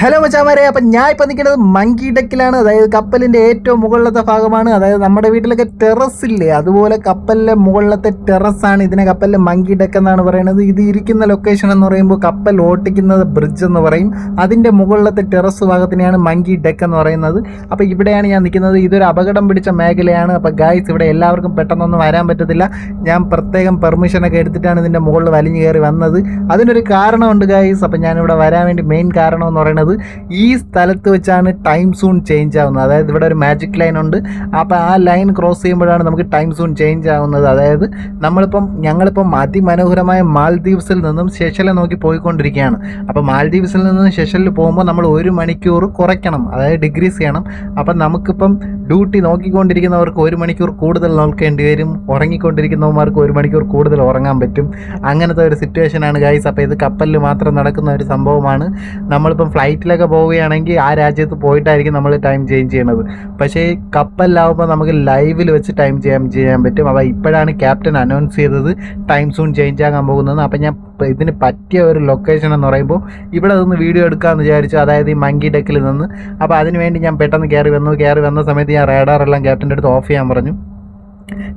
Hello മച്ചാമാരെ. അപ്പം ഞാൻ ഇപ്പം നിൽക്കുന്നത് മങ്കി ഡെക്കിലാണ് അതായത് കപ്പലിന്റെ ഏറ്റവും മുകളിലത്തെ ഭാഗമാണ്. അതായത് നമ്മുടെ വീട്ടിലൊക്കെ ടെറസ് ഇല്ലേ? അതുപോലെ കപ്പലിലെ മുകളിലത്തെ ടെറസാണ് ഇതിനെ കപ്പലിലെ മങ്കി ഡെക്ക് എന്നാണ് പറയുന്നത്. ഇത് ഇരിക്കുന്ന ലൊക്കേഷൻ എന്ന് പറയുമ്പോൾ കപ്പൽ ഓട്ടിക്കുന്നത് ബ്രിഡ്ജ് എന്ന് പറയും. അതിന്റെ മുകളിലത്തെ ടെറസ് ഭാഗത്തിനെയാണ് മങ്കി ഡെക്ക് എന്ന് പറയുന്നത്. അപ്പോൾ ഇവിടെയാണ് ഞാൻ നിൽക്കുന്നത്. ഇതൊരു അപകടം പിടിച്ച മേഖലയാണ്. അപ്പോൾ ഗായ്സ് ഇവിടെ എല്ലാവർക്കും പെട്ടെന്നൊന്നും വരാൻ പറ്റത്തില്ല. ഞാൻ പ്രത്യേകം പെർമിഷൻ ഒക്കെ എടുത്തിട്ടാണ് ഇതിന്റെ മുകളിൽ വലിഞ്ഞു കയറി വന്നത്. അതിനൊരു കാരണമുണ്ട് ഗായ്സ് അപ്പൊ ഞാനിവിടെ വരാൻ വേണ്ടി മെയിൻ കാരണം എന്ന് പറയുന്നത് ഈ സ്ഥലത്ത് വെച്ചാണ് ടൈം സോൺ ചേഞ്ച് ആവുന്നത്. അതായത് ഇവിടെ ഒരു മാജിക് ലൈൻ ഉണ്ട്. അപ്പോൾ ആ ലൈൻ ക്രോസ് ചെയ്യുമ്പോഴാണ് നമുക്ക് ടൈം സോൺ ചേഞ്ച് ആവുന്നത്. അതായത് നമ്മളിപ്പം ഞങ്ങളിപ്പം അതിമനോഹരമായ മാൽദ്വീപ്സിൽ നിന്നും ശേഷലെ നോക്കി പോയിക്കൊണ്ടിരിക്കുകയാണ്. അപ്പോൾ മാൽദ്വീപ്സിൽ നിന്നും ശേഷലിൽ പോകുമ്പോൾ നമ്മൾ ഒരു മണിക്കൂർ കുറയ്ക്കണം. അതായത് ഡിഗ്രീസ് ചെയ്യണം. അപ്പം നമുക്കിപ്പം ഡ്യൂട്ടി നോക്കിക്കൊണ്ടിരിക്കുന്നവർക്ക് ഒരു മണിക്കൂർ കൂടുതൽ നോക്കേണ്ടി വരും. ഉറങ്ങിക്കൊണ്ടിരിക്കുന്നവന്മാർക്ക് ഒരു മണിക്കൂർ കൂടുതൽ ഉറങ്ങാൻ പറ്റും. അങ്ങനത്തെ ഒരു സിറ്റുവേഷനാണ് ഗൈസ് അപ്പോൾ ഇത് കപ്പലിൽ മാത്രം നടക്കുന്ന ഒരു സംഭവമാണ്. നമ്മളിപ്പം ഫ്ലൈറ്റിലൊക്കെ പോവുകയാണെങ്കിൽ ആ രാജ്യത്ത് പോയിട്ടായിരിക്കും നമ്മൾ ടൈം ചേഞ്ച് ചെയ്യണത് പക്ഷേ കപ്പലിലാവുമ്പോൾ നമുക്ക് ലൈവിൽ വെച്ച് ടൈം ചെയ്യാൻ ചെയ്യാൻ പറ്റും. അപ്പോൾ ഇപ്പോഴാണ് ക്യാപ്റ്റൻ അനൗൺസ് ചെയ്തത് ടൈം സൂൺ ചേഞ്ച് ആകാൻ പോകുന്നത് അപ്പം ഞാൻ ഇതിന് പറ്റിയ ഒരു ലൊക്കേഷൻ എന്ന് പറയുമ്പോൾ ഇവിടെ നിന്ന് വീഡിയോ എടുക്കാമെന്ന് വിചാരിച്ചു. അതായത് ഈ മങ്കി ഡെക്കിൽ നിന്ന്. അപ്പോൾ അതിനുവേണ്ടി ഞാൻ പെട്ടെന്ന് കയറി വന്നു. കയറി വന്ന സമയത്ത് ഞാൻ റേഡാറെല്ലാം ക്യാപ്റ്റന്റെ അടുത്ത് ഓഫ് ചെയ്യാൻ പറഞ്ഞു.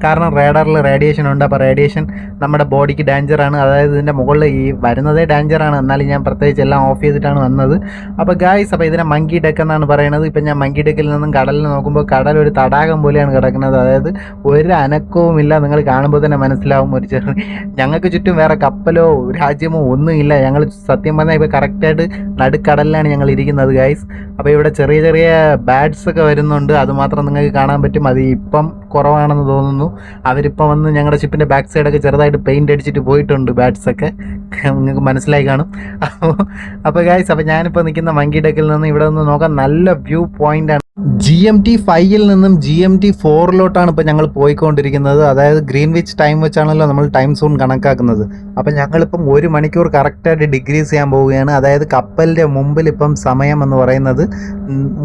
കാരണം റേഡറിൽ റേഡിയേഷൻ ഉണ്ട്. അപ്പോൾ റേഡിയേഷൻ നമ്മുടെ ബോഡിക്ക് ഡേഞ്ചറാണ് അതായത് ഇതിന്റെ മുകളിൽ ഈ വരുന്നതേ ഡേഞ്ചറാണ് എന്നാലും ഞാൻ പ്രത്യേകിച്ച് എല്ലാം ഓഫ് ചെയ്തിട്ടാണ് വന്നത്. അപ്പോൾ ഗായ്സ് അപ്പോൾ ഇതിനെ മങ്കി ഡെക്ക് എന്നാണ് പറയുന്നത്. ഇപ്പം ഞാൻ മങ്കി ഡെക്കിൽ നിന്നും കടലിൽ നോക്കുമ്പോൾ കടൽ ഒരു തടാകം പോലെയാണ് കിടക്കുന്നത്. അതായത് ഒരു അനക്കവുമില്ല നിങ്ങൾ കാണുമ്പോൾ തന്നെ മനസ്സിലാവും. ഒരു ചെറിയ ഞങ്ങൾക്ക് ചുറ്റും വേറെ കപ്പലോ രാജ്യമോ ഒന്നുമില്ല ഞങ്ങൾ സത്യം പറഞ്ഞാൽ ഇപ്പോൾ കറക്റ്റായിട്ട് നടുക്കടലിലാണ് ഞങ്ങൾ ഇരിക്കുന്നത് ഗായ്സ് അപ്പോൾ ഇവിടെ ചെറിയ ചെറിയ ബാഡ്സ് ഒക്കെ വരുന്നുണ്ട്. അതുമാത്രം നിങ്ങൾക്ക് കാണാൻ പറ്റും. അത് ഇപ്പം കുറവാണെന്ന് തോന്നുന്നു. അവരിപ്പം വന്ന് ഞങ്ങളുടെ ഷിപ്പിന്റെ ബാക്ക് സൈഡൊക്കെ ചെറുതായിട്ട് പെയിന്റ് അടിച്ചിട്ട് പോയിട്ടുണ്ട് ബാറ്റ്സൊക്കെ നിങ്ങൾക്ക് മനസ്സിലായി കാണും. അപ്പോൾ അപ്പോൾ ഗായ്സ് അപ്പോൾ ഞാനിപ്പോൾ നിൽക്കുന്ന മങ്കി ഡെക്കിൽ നിന്ന് ഇവിടെ നിന്ന് നോക്കാൻ നല്ല വ്യൂ പോയിന്റാണ് ജി എം ടി ഫൈവിൽ നിന്നും ജി എം ടി ഫോറിലോട്ടാണ് ഇപ്പോൾ ഞങ്ങൾ പോയിക്കൊണ്ടിരിക്കുന്നത്. അതായത് ഗ്രീൻവിച്ച് ടൈം വെച്ചാണല്ലോ നമ്മൾ ടൈം സോൺ കണക്കാക്കുന്നത്. അപ്പം ഞങ്ങളിപ്പം ഒരു മണിക്കൂർ കറക്റ്റായിട്ട് ഡിഗ്രീസ് ചെയ്യാൻ പോവുകയാണ്. അതായത് കപ്പലിന്റെ മുമ്പിൽ ഇപ്പം സമയം എന്ന് പറയുന്നത്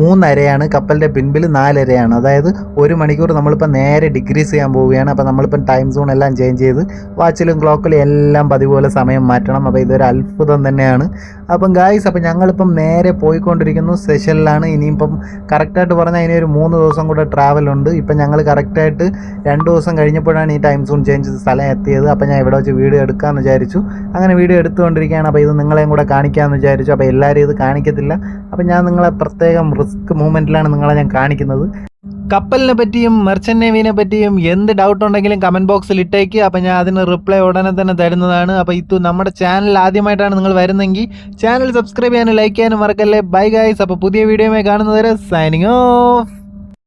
മൂന്നരയാണ്. കപ്പലിന്റെ പിൻപിൽ നാലരയാണ്. അതായത് ഒരു മണിക്കൂർ നമ്മളിപ്പോൾ നേരെ ഡിഗ്രീസ് ചെയ്യാൻ പോവുകയാണ്. അപ്പോൾ നമ്മളിപ്പം ടൈം സോൺ എല്ലാം ചേഞ്ച് ചെയ്ത് വാച്ചിലും ക്ലോക്കിലും എല്ലാം പതിപോലെ സമയം മാറ്റണം. അപ്പോൾ ഇതൊരു അത്ഭുതം തന്നെയാണ്. അപ്പം ഗായ്സ് അപ്പം ഞങ്ങളിപ്പം നേരെ പോയിക്കൊണ്ടിരിക്കുന്നു സെഷനിലാണ്. ഇനിയിപ്പം കറക്റ്റായിട്ട് പറഞ്ഞാൽ ഇനി ഒരു മൂന്ന് ദിവസം കൂടെ ട്രാവൽ ഉണ്ട്. ഇപ്പം ഞങ്ങൾ കറക്റ്റായിട്ട് രണ്ട് ദിവസം കഴിഞ്ഞപ്പോഴാണ് ഈ ടൈം സോൺ ചേഞ്ച് സ്ഥലം എത്തിയത്. അപ്പം ഞാൻ ഇവിടെ വെച്ച് വീഡിയോ എടുക്കാമെന്ന് വിചാരിച്ചു. അങ്ങനെ വീഡിയോ എടുത്തുകൊണ്ടിരിക്കുകയാണ്. അപ്പോൾ ഇത് നിങ്ങളെയും കൂടെ കാണിക്കാമെന്ന് വിചാരിച്ചു. അപ്പോൾ എല്ലാവരും ഇത് കാണിക്കത്തില്ല. അപ്പം ഞാൻ നിങ്ങളെ പ്രത്യേകം റിസ്ക് മൂമെന്റിലാണ് നിങ്ങളെ ഞാൻ കാണിക്കുന്നത്. കപ്പലിനെ പറ്റിയും മെർച്ചന്റ് നേവിനെ പറ്റിയും എന്ത് ഡൗട്ട് ഉണ്ടെങ്കിലും കമന്റ് ബോക്സിൽ ഇട്ടേക്ക്. അപ്പോൾ ഞാൻ അതിന് റിപ്ലൈ ഉടനെ തന്നെ തരുന്നതാണ്. അപ്പോൾ ഇത്തു നമ്മുടെ ചാനൽ ആദ്യമായിട്ടാണ് നിങ്ങൾ വരുന്നെങ്കിൽ ചാനൽ സബ്സ്ക്രൈബ് ചെയ്യാനും ലൈക്ക് ചെയ്യാനും മറക്കല്ലേ. ബൈ ഗൈസ് അപ്പോൾ പുതിയ വീഡിയോയുമായി കാണുന്നവരെ സൈനിങ് ഓഫ്